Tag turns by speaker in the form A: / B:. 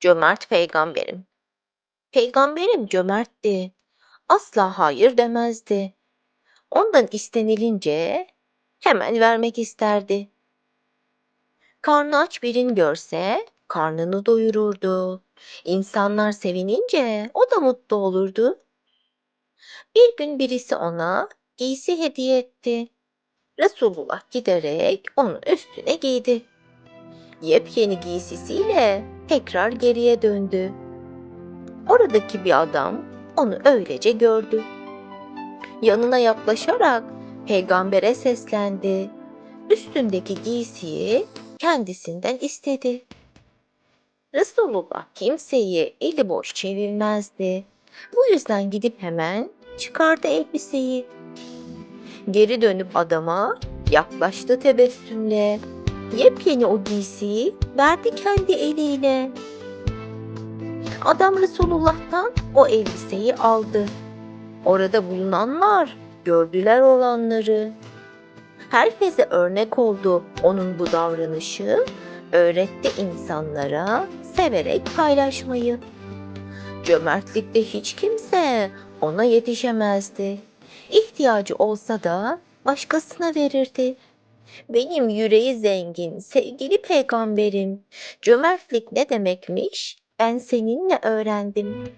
A: Cömert peygamberim. Peygamberim cömertti. Asla hayır demezdi. Ondan istenilince hemen vermek isterdi. Karnı aç birini görse karnını doyururdu. İnsanlar sevinince o da mutlu olurdu. Bir gün birisi ona giysi hediye etti. Resulullah giderek onun üstüne giydi. Yepyeni giysisiyle tekrar geriye döndü. Oradaki bir adam onu öylece gördü. Yanına yaklaşarak peygambere seslendi. Üstündeki giysiyi kendisinden istedi. Resulullah kimseyi eli boş çevirmezdi. Bu yüzden gidip hemen çıkardı elbiseyi. Geri dönüp adama yaklaştı tebessümle. Yepyeni o giysiyi verdi kendi eliyle. Adam Resulullah'tan o elbiseyi aldı. Orada bulunanlar gördüler olanları. Herkese örnek oldu onun bu davranışı. Öğretti insanlara severek paylaşmayı. Cömertlikte hiç kimse ona yetişemezdi. İhtiyacı olsa da başkasına verirdi. Benim yüreği zengin, sevgili peygamberim. Cömertlik ne demekmiş? Ben seninle öğrendim.